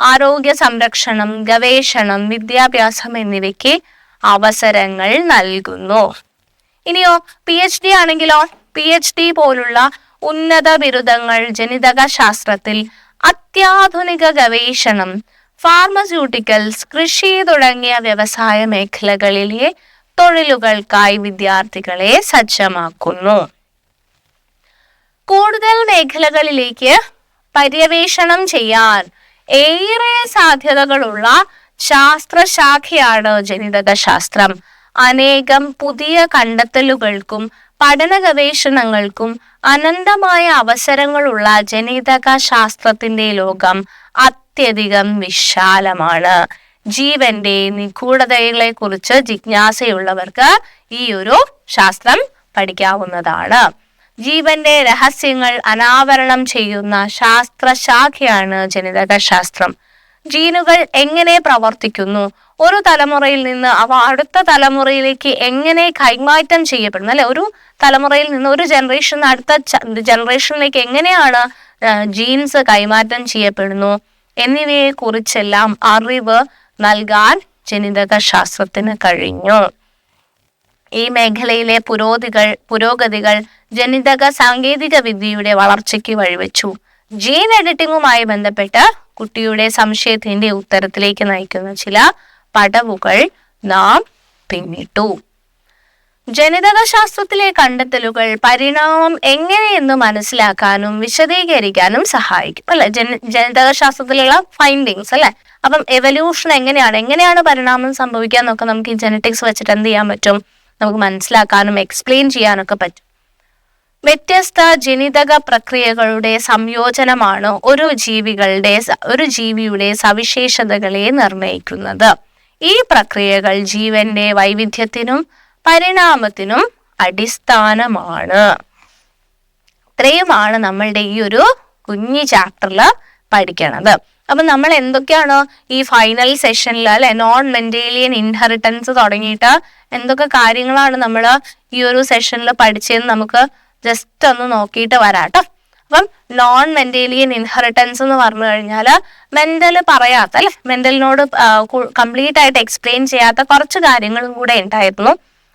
ആരോഗ്യ സംരക്ഷണം ഗവേഷണം വിദ്യാഭ്യാസം എന്നിവയ്ക്ക് അവസരങ്ങൾ നൽകുന്നു. ഇനിയോ പി എച്ച് ഡി ആണെങ്കിലോ പി എച്ച് ഡി പോലുള്ള ഉന്നത ബിരുദങ്ങൾ ജനിതക ശാസ്ത്രത്തിൽ അത്യാധുനിക ഗവേഷണം ഫാർമസ്യൂട്ടിക്കൽസ് കൃഷി തുടങ്ങിയ വ്യവസായ മേഖലകളിലെ തൊഴിലുകൾക്കായി വിദ്യാർത്ഥികളെ സജ്ജമാക്കുന്നു. കൂടുതൽ മേഖലകളിലേക്ക് പര്യവേഷണം ചെയ്യാൻ ഏറെ സാധ്യതകളുള്ള ശാസ്ത്രശാഖയാണ് ജനിതക ശാസ്ത്രം അനേകം പുതിയ കണ്ടെത്തലുകൾക്കും പഠന ഗവേഷണങ്ങൾക്കും അനന്തമായ അവസരങ്ങളുള്ള ജനിതക ശാസ്ത്രത്തിന്റെ ലോകം അത്യധികം വിശാലമാണ്. ജീവന്റെ നിഗൂഢതകളെ കുറിച്ച് ജിജ്ഞാസയുള്ളവർക്ക് ഈ ഒരു ശാസ്ത്രം പഠിക്കാവുന്നതാണ്. ജീവന്റെ രഹസ്യങ്ങൾ അനാവരണം ചെയ്യുന്ന ശാസ്ത്രശാഖയാണ് ജനിതക ശാസ്ത്രം ജീനുകൾ എങ്ങനെ പ്രവർത്തിക്കുന്നു? ഒരു തലമുറയിൽ നിന്ന് അവ അടുത്ത തലമുറയിലേക്ക് എങ്ങനെ കൈമാറ്റം ചെയ്യപ്പെടുന്നു? അല്ലെ ഒരു തലമുറയിൽ നിന്ന് ഒരു ജനറേഷൻ അടുത്ത ജനറേഷനിലേക്ക് എങ്ങനെയാണ് ജീൻസ് കൈമാറ്റം ചെയ്യപ്പെടുന്നു എന്നിവയെ കുറിച്ചെല്ലാം അറിവ് നൽകാൻ ജനിതക ശാസ്ത്രത്തിന് കഴിഞ്ഞു. ഈ മേഖലയിലെ പുരോഗതികൾ പുരോഗതികൾ ജനിതക സാങ്കേതിക വിദ്യയുടെ വളർച്ചയ്ക്ക് വഴിവെച്ചു. ജീൻ എഡിറ്റിംഗുമായി ബന്ധപ്പെട്ട് കുട്ടിയുടെ സംശയത്തിന്റെ ഉത്തരത്തിലേക്ക് നയിക്കുന്ന ചില പടവുകൾ നാം പിന്നിട്ടു. ജനിതക ശാസ്ത്രത്തിലെ കണ്ടെത്തലുകൾ പരിണാമം എങ്ങനെയെന്ന് മനസ്സിലാക്കാനും വിശദീകരിക്കാനും സഹായിക്കും അല്ലെ? ജന ജനിതക ശാസ്ത്രത്തിലുള്ള ഫൈൻഡിങ്സ് അല്ലെ? അപ്പം എവല്യൂഷൻ എങ്ങനെയാണ് എങ്ങനെയാണ് പരിണാമം സംഭവിക്കുക എന്നൊക്കെ നമുക്ക് ഈ ജനറ്റിക്സ് വെച്ചിട്ട് എന്ത് ചെയ്യാൻ പറ്റും? നമുക്ക് മനസ്സിലാക്കാനും എക്സ്പ്ലെയിൻ ചെയ്യാനൊക്കെ പറ്റും. വ്യത്യസ്ത ജനിതക പ്രക്രിയകളുടെ സംയോജനമാണ് ഒരു ജീവികളുടെ ഒരു ജീവിയുടെ സവിശേഷതകളെ നിർണയിക്കുന്നത് ഈ പ്രക്രിയകൾ ജീവന്റെ വൈവിധ്യത്തിനും പരിണാമത്തിനും അടിസ്ഥാനമാണ്. ഇത്രയുമാണ് നമ്മളുടെ ഈ ഒരു കുഞ്ഞു ചാപ്റ്ററിൽ പഠിക്കണത്. അപ്പൊ നമ്മൾ എന്തൊക്കെയാണോ ഈ ഫൈനൽ സെഷനിൽ അല്ലെ നോൺ മെന്റേലിയൻ ഇൻഹെറിറ്റൻസ് തുടങ്ങിയിട്ട് എന്തൊക്കെ കാര്യങ്ങളാണ് നമ്മൾ ഈ ഒരു സെഷനിൽ പഠിച്ചതെന്ന് നമുക്ക് ജസ്റ്റ് ഒന്ന് നോക്കിയിട്ട് വരാട്ടോ അപ്പം നോൺ മെന്റേലിയൻ ഇൻഹെറിറ്റൻസ് എന്ന് പറഞ്ഞു കഴിഞ്ഞാൽ മെന്റൽ പറയാത്ത അല്ലെ മെന്റലിനോട് കംപ്ലീറ്റ് ആയിട്ട് എക്സ്പ്ലെയിൻ ചെയ്യാത്ത കുറച്ച് കാര്യങ്ങളും കൂടെ ഉണ്ടായിരുന്നു.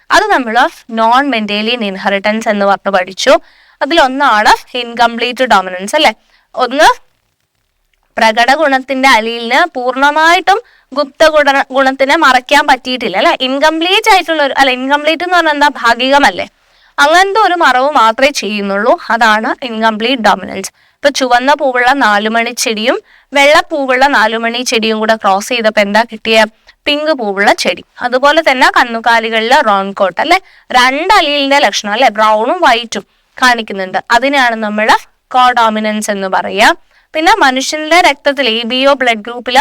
അത് നമ്മൾ നോൺ മെന്റേലിയൻ ഇൻഹെറിറ്റൻസ് എന്ന് പറഞ്ഞ് പഠിച്ചു. അതിലൊന്നാണ് ഇൻകംപ്ലീറ്റ് ഡോമിനൻസ് അല്ലെ. ഒന്ന് പ്രകട ഗുണത്തിന്റെ അലിയിലിന് പൂർണമായിട്ടും ഗുപ്ത ഗുണ ഗുണത്തിനെ മറയ്ക്കാൻ പറ്റിയിട്ടില്ല അല്ലെ? ഇൻകംപ്ലീറ്റ് ആയിട്ടുള്ള ഒരു അല്ല ഇൻകംപ്ലീറ്റ് എന്ന് പറഞ്ഞാൽ എന്താ? ഭാഗികമല്ലേ. അങ്ങനത്തെ ഒരു മറവ് മാത്രമേ ചെയ്യുന്നുള്ളൂ. അതാണ് ഇൻകംപ്ലീറ്റ് ഡോമിനൻസ് ഇപ്പൊ ചുവന്ന പൂവുള്ള നാലുമണി ചെടിയും വെള്ള പൂവുള്ള നാലുമണി ചെടിയും കൂടെ ക്രോസ് ചെയ്തപ്പോ എന്താ കിട്ടിയ? പിങ്ക് പൂവുള്ള ചെടി. അതുപോലെ തന്നെ കന്നുകാലികളിലെ റോൺ കോട്ട് അല്ലെ? രണ്ട് അലീലിന്റെ ലക്ഷണം അല്ലെ? ബ്രൗണും വൈറ്റും കാണിക്കുന്നുണ്ട്. അതിനാണ് നമ്മൾ കോഡോമിനൻസ് എന്ന് പറയുക പിന്നെ മനുഷ്യന്റെ രക്തത്തിൽ എ ബി ഒ ബ്ലഡ് ഗ്രൂപ്പിൽ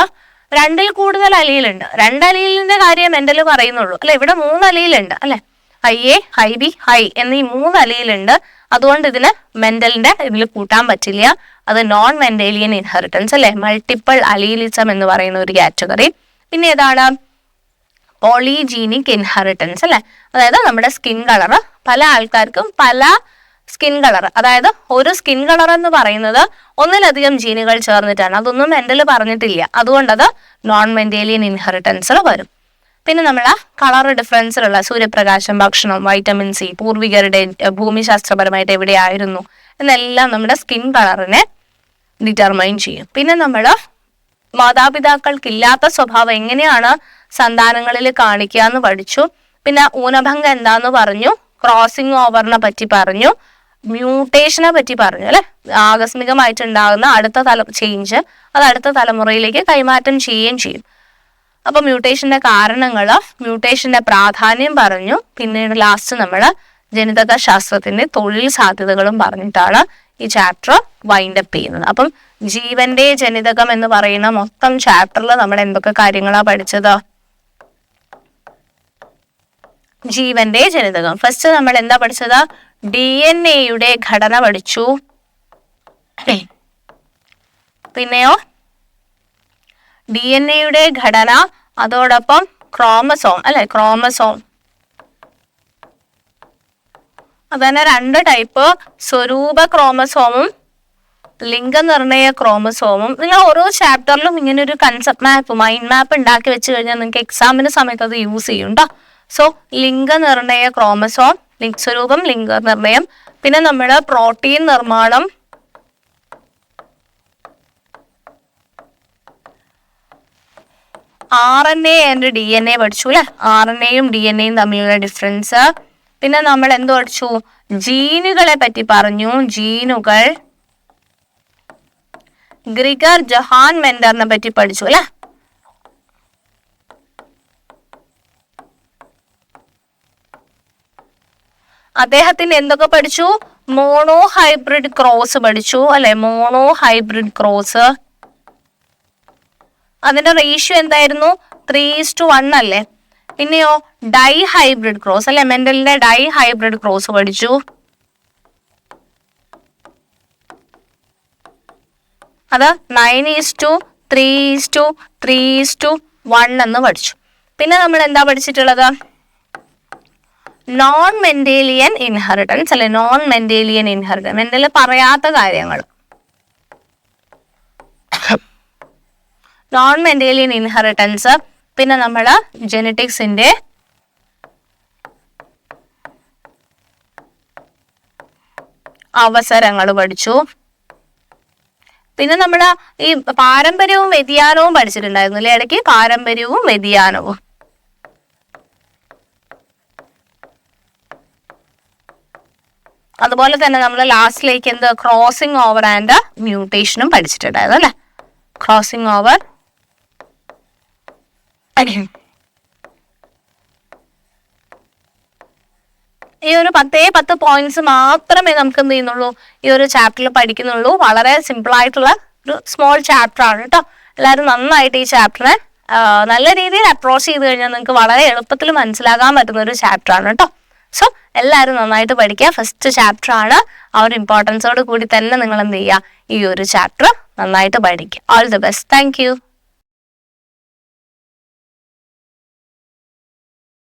രണ്ടിൽ കൂടുതൽ അലിയിലുണ്ട്. രണ്ട് അലിയിലിന്റെ കാര്യം മെന്റൽ പറയുന്നുള്ളൂ. അല്ലെ? ഇവിടെ മൂന്ന് അലിയിലുണ്ട് അല്ലെ? I A I B I എന്നീ മൂന്ന് അലീലുണ്ട് അതുകൊണ്ട് ഇതിന് മെന്റലിന്റെ ഇതിൽ കൂട്ടാൻ പറ്റില്ല. അത് നോൺ മെന്റേലിയൻ ഇൻഹെറിറ്റൻസ് അല്ലെ? മൾട്ടിപ്പിൾ അലീലിസം എന്ന് പറയുന്ന ഒരു കാറ്റഗറി പിന്നെ ഏതാണ്? പോളിജീനിക് ഇൻഹെറിറ്റൻസ് അല്ലെ? അതായത് നമ്മുടെ സ്കിൻ കളർ പല ആൾക്കാർക്കും പല സ്കിൻ കളർ. അതായത് ഒരു സ്കിൻ കളർ എന്ന് പറയുന്നത് ഒന്നിലധികം ജീനുകൾ ചേർന്നിട്ടാണ്. അതൊന്നും മെന്റൽ പറഞ്ഞിട്ടില്ല. അതുകൊണ്ട് അത് നോൺ മെന്റേലിയൻ ഇൻഹെറിറ്റൻസിൽ വരും. പിന്നെ നമ്മൾ കളർ ഡിഫറൻസിലുള്ള സൂര്യപ്രകാശം ഭക്ഷണം വൈറ്റമിൻ സി പൂർവികരുടെ ഭൂമിശാസ്ത്രപരമായിട്ട് എവിടെയായിരുന്നു എന്നെല്ലാം നമ്മുടെ സ്കിൻ കളറിനെ ഡിറ്റർമൈൻ ചെയ്യും. പിന്നെ നമ്മൾ മാതാപിതാക്കൾക്കില്ലാത്ത സ്വഭാവം എങ്ങനെയാണ് സന്താനങ്ങളിൽ കാണിക്കുക എന്ന് പഠിച്ചു. പിന്നെ ഊനഭംഗം എന്താന്ന് പറഞ്ഞു. ക്രോസിംഗ് ഓവറിനെ പറ്റി പറഞ്ഞു. മ്യൂട്ടേഷനെ പറ്റി പറഞ്ഞു അല്ലെ? ആകസ്മികമായിട്ട് ഉണ്ടാകുന്ന അടുത്ത തല ചേഞ്ച് അത് അടുത്ത തലമുറയിലേക്ക് കൈമാറ്റം ചെയ്യുകയും ചെയ്യും. അപ്പൊ മ്യൂട്ടേഷന്റെ കാരണങ്ങൾ മ്യൂട്ടേഷന്റെ പ്രാധാന്യം പറഞ്ഞു പിന്നീട് ലാസ്റ്റ് നമ്മൾ ജനിതക ശാസ്ത്രത്തിന്റെ തൊഴിൽ സാധ്യതകളും പറഞ്ഞിട്ടാണ് ഈ ചാപ്റ്റർ വൈൻഡ് അപ്പ് ചെയ്യുന്നത്. അപ്പം ജീവന്റെ ജനിതകം എന്ന് പറയുന്ന മൊത്തം ചാപ്റ്ററിൽ നമ്മൾ എന്തൊക്കെ കാര്യങ്ങളാണ് പഠിച്ചത്? ജീവന്റെ ജനിതകം. ഫസ്റ്റ് നമ്മൾ എന്താ പഠിച്ചത്? ഡി എൻ എയുടെ ഘടന പഠിച്ചു. പിന്നെയോ? ഡി എൻ എയുടെ ഘടന അതോടൊപ്പം ക്രോമസോം അല്ലെ? ക്രോമസോം അതന്നെ രണ്ട് ടൈപ്പ് സ്വരൂപ ക്രോമസോമും ലിംഗനിർണയ ക്രോമസോമും നിങ്ങൾ ഓരോ ചാപ്റ്ററിലും ഇങ്ങനെ ഒരു കൺസെപ്റ്റ് മാപ്പ് മൈൻഡ് മാപ്പ് ഉണ്ടാക്കി വെച്ച് കഴിഞ്ഞാൽ നിങ്ങൾക്ക് എക്സാമിന് സമയത്ത് അത് യൂസ് ചെയ്യും കേട്ടോ സോ ലിംഗനിർണയ ക്രോമസോം ലിംഗസ്വരൂപം ലിംഗനിർണയം പിന്നെ നമ്മൾ പ്രോട്ടീൻ നിർമ്മാണം. R N A and D N A പഠിച്ചു അല്ലെ ആർ എൻ എയും ഡി എൻ എയും തമ്മിലുള്ള ഡിഫറൻസ് പിന്നെ നമ്മൾ എന്ത് പഠിച്ചു? ജീനുകളെ പറ്റി പറഞ്ഞു. ജീനുകൾ. ഗ്രിഗർ ജഹാൻ മെൻഡറിനെ പറ്റി പഠിച്ചു അല്ലെ അദ്ദേഹത്തിന്റെ എന്തൊക്കെ പഠിച്ചു? മോണോ ഹൈബ്രിഡ് ക്രോസ് പഠിച്ചു അല്ലെ? Monohybrid cross. അതിന്റെ റേഷ്യോ എന്തായിരുന്നു? ത്രീ ടു വൺ അല്ലേ? പിന്നെയോ ഡൈ ഹൈബ്രിഡ് ക്രോസ് അല്ലെ? മെന്റലിന്റെ ഡൈ ഹൈബ്രിഡ് ക്രോസ് പഠിച്ചു. അത് nine is to three is to three is to one എന്ന് പഠിച്ചു. പിന്നെ നമ്മൾ എന്താ പഠിച്ചിട്ടുള്ളത്? നോൺ മെന്റേലിയൻ ഇൻഹെറിറ്റൻസ് അല്ലെ നോൺ മെന്റേലിയൻ ഇൻഹെറിറ്റൻസ് മെന്റൽ പറയാത്ത കാര്യങ്ങൾ. നോൺ മെന്റേലിയൻ ഇൻഹെറിറ്റൻസ് പിന്നെ നമ്മൾ ജെനറ്റിക്സിന്റെ അവസരങ്ങൾ പഠിച്ചു. പിന്നെ നമ്മൾ ഈ പാരമ്പര്യവും വ്യതിയാനവും പഠിച്ചിട്ടുണ്ടായിരുന്നു അല്ലേ? ഇടയ്ക്ക് പാരമ്പര്യവും വ്യതിയാനവും. അതുപോലെ തന്നെ നമ്മൾ ലാസ്റ്റിലേക്ക് എന്ത് ക്രോസിംഗ് ഓവർ ആൻഡ് മ്യൂട്ടേഷനും പഠിച്ചിട്ടുണ്ടായിരുന്നു അല്ലേ? ക്രോസിംഗ് ഓവർ ഈ ഒരു പത്തേ പത്ത് പോയിന്റ്സ് മാത്രമേ നമുക്ക് എന്ത് ചെയ്യുന്നുള്ളൂ? ഈ ഒരു ചാപ്റ്ററിൽ പഠിക്കുന്നുള്ളൂ. വളരെ സിമ്പിൾ ആയിട്ടുള്ള ഒരു സ്മോൾ ചാപ്റ്റർ ആണ് കേട്ടോ എല്ലാവരും നന്നായിട്ട് ഈ ചാപ്റ്ററിനെ നല്ല രീതിയിൽ അപ്രോച്ച് ചെയ്ത് കഴിഞ്ഞാൽ നിങ്ങൾക്ക് വളരെ എളുപ്പത്തിൽ മനസ്സിലാക്കാൻ പറ്റുന്ന ഒരു ചാപ്റ്റർ ആണ് കേട്ടോ സോ എല്ലാവരും നന്നായിട്ട് പഠിക്കുക. ഫസ്റ്റ് ചാപ്റ്റർ ആണ്. ആ ഒരു ഇമ്പോർട്ടൻസോട് കൂടി തന്നെ നിങ്ങൾ എന്ത് ചെയ്യുക? ഈ ഒരു ചാപ്റ്റർ നന്നായിട്ട് പഠിക്കുക. All the best thank